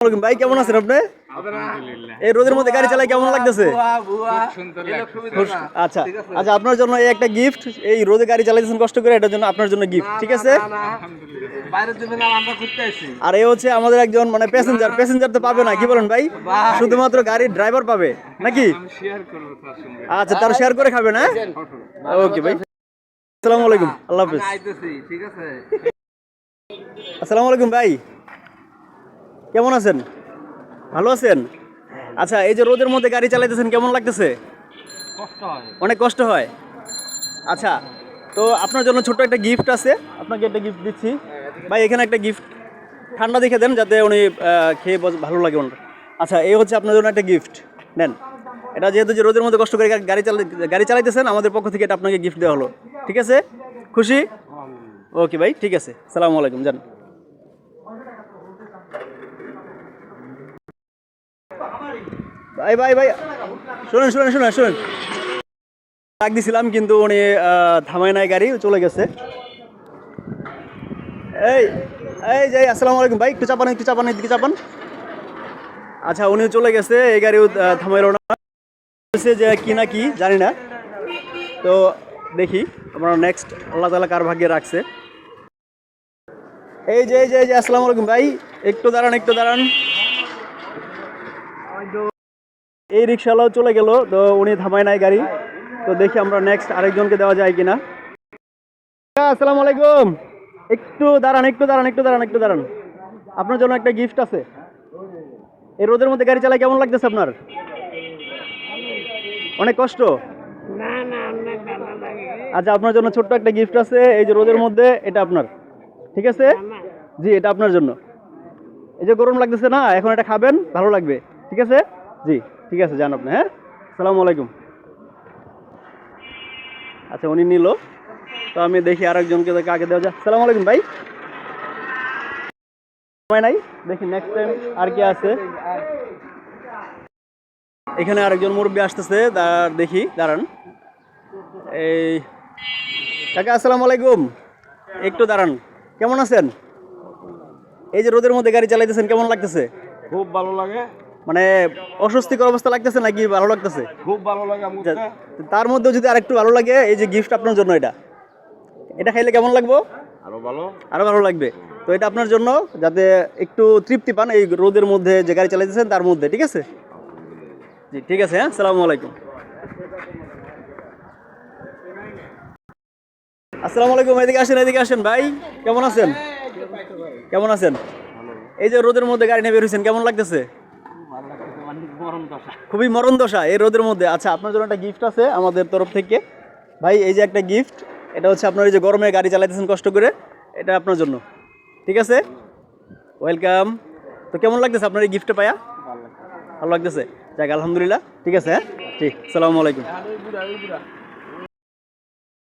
ভাই কেমন আছেন আপনি? এই রোদের মধ্যে গাড়ি চালাই কেমন লাগতেছে? আচ্ছা আচ্ছা আপনার জন্য এই একটা গিফট এই রোদে গাড়ি চালাইতেছেন কষ্ট করে এটার জন্য আপনার জন্য গিফট ঠিক আছে? আর এই হচ্ছে আমাদের একজন মানে প্যাসেঞ্জার প্যাসেঞ্জার তো পাবে না কি বলেন ভাই? শুধুমাত্র গাড়ির ড্রাইভার পাবে নাকি? শেয়ার করব তার সঙ্গে আচ্ছা তার শেয়ার করে খাবে না ওকে ভাই। আসসালামু আলাইকুম আল্লাহ হাফিজ। ঠিক আছে। আসসালামু আলাইকুম ভাই। কেমন আছেন? ভালো আছেন? আচ্ছা এই যে রোদের মধ্যে গাড়ি চালাইতেছেন কেমন লাগতেছে? অনেক কষ্ট হয়? আচ্ছা তো আপনার জন্য ছোট্ট একটা গিফট আছে। আপনাকে একটা গিফট দিচ্ছি। ভাই এখানে একটা গিফট ঠান্ডা দেখে দেন যাতে উনি খেয়ে ভালো লাগে ওনার। আচ্ছা এই হচ্ছে আপনার জন্য একটা গিফট নেন। এটা যেহেতু যে রোদের মধ্যে কষ্ট করে গাড়ি চালা গাড়ি চালাইতেছেন আমাদের পক্ষ থেকে এটা আপনাকে গিফট দেওয়া হলো। ঠিক আছে? খুশি? ওকে ভাই ঠিক আছে। সালামু আলাইকুম যান। ভাই ভাই ভাই। শুনেন শুনেন শুনেন শুনেন। ডাক দিছিলাম, কিন্তু উনি থামায় নাই গাড়ি, চলে গেছে। এই এই যে, আসসালামু আলাইকুম ভাই, একটু চাপান একটু চাপান, এদিকে চাপান। আচ্ছা উনি চলে গেছে, এই গাড়িও থামাইলো না। যে, কি না কি, জানি না। তো দেখি, আমরা নেক্সট আল্লাহ তালা কার ভাগ্যে রাখছে। এই যে এই যে, আসসালামু আলাইকুম ভাই, একটু দাঁড়ান একটু দাঁড়ান। এই রিক্সাওয়ালাও চলে গেল তো উনি থামায় নাই গাড়ি। তো দেখি আমরা নেক্সট আরেকজনকে দেওয়া যায় কিনা। আসসালামু আলাইকুম। একটু দাঁড়ান একটু দাঁড়ান একটু দাঁড়ান একটু দাঁড়ান। আপনার জন্য একটা গিফট আছে। এই রোদের মধ্যে গাড়ি চালায় কেমন লাগতেছে আপনার? অনেক কষ্ট? আচ্ছা আপনার জন্য ছোট্ট একটা গিফট আছে এই যে রোদের মধ্যে এটা আপনার। ঠিক আছে? জি এটা আপনার জন্য। এই যে গরম লাগতেছে না এখন এটা খাবেন ভালো লাগবে। ঠিক আছে? জি। ঠিক আছে, যান আপনি হ্যাঁ? সালামু আলাইকুম। আচ্ছা উনি নিল। তো আমি দেখি আরেকজনকে দেখে আগে দেওয়া যায় সালামু আলাইকুম ভাই। সময় নাই, দেখি নেক্সট টাইম আর কি আছে। এখানে আরেকজন মুরব্বী আসতেছে তার দেখি, দাঁড়ান। এই, কাকা, আসসালামু আলাইকুম। একটু দাঁড়ান। কেমন আছেন? এই যে রোদের মধ্যে গাড়ি চালাইতেছেন, কেমন লাগতেছে? খুব ভালো লাগে। মানে অস্বস্তিকর অবস্থা লাগতেছে নাকি ভালো লাগতেছে? খুব ভালো লাগে তার মধ্যে যদি আরেকটু ভালো লাগে এই যে গিফট আপনার জন্য এটা এটা খাইলে কেমন লাগবো? আরও ভালো? আরও ভালো লাগবে। তো এটা আপনার জন্য যাতে একটু তৃপ্তি পান এই রোদের মধ্যে যে গাড়ি চালাইতেছেন তার মধ্যে ঠিক আছে? জি ঠিক আছে হ্যাঁ সালামু আলাইকুম। আসসালামু আলাইকুম এদিকে আসেন এদিকে আসেন ভাই কেমন আছেন? কেমন আছেন? এই যে রোদের মধ্যে গাড়ি নিয়ে বের হয়েছেন কেমন লাগতেছে? খুবই মরণ দশা এই রোদের মধ্যে। আচ্ছা আপনার জন্য একটা গিফট আছে আমাদের তরফ থেকে। ভাই এই যে একটা গিফট এটা হচ্ছে আপনার এই যে গরমে গাড়ি চালাইতেছেন কষ্ট করে এটা আপনার জন্য। ঠিক আছে? ওয়েলকাম তো কেমন লাগতেছে আপনার এই গিফটটা পায়া? ভালো লাগতেছে। যাক আলহামদুলিল্লাহ। ঠিক আছে হ্যাঁ? ঠিক সালামু আলাইকুম।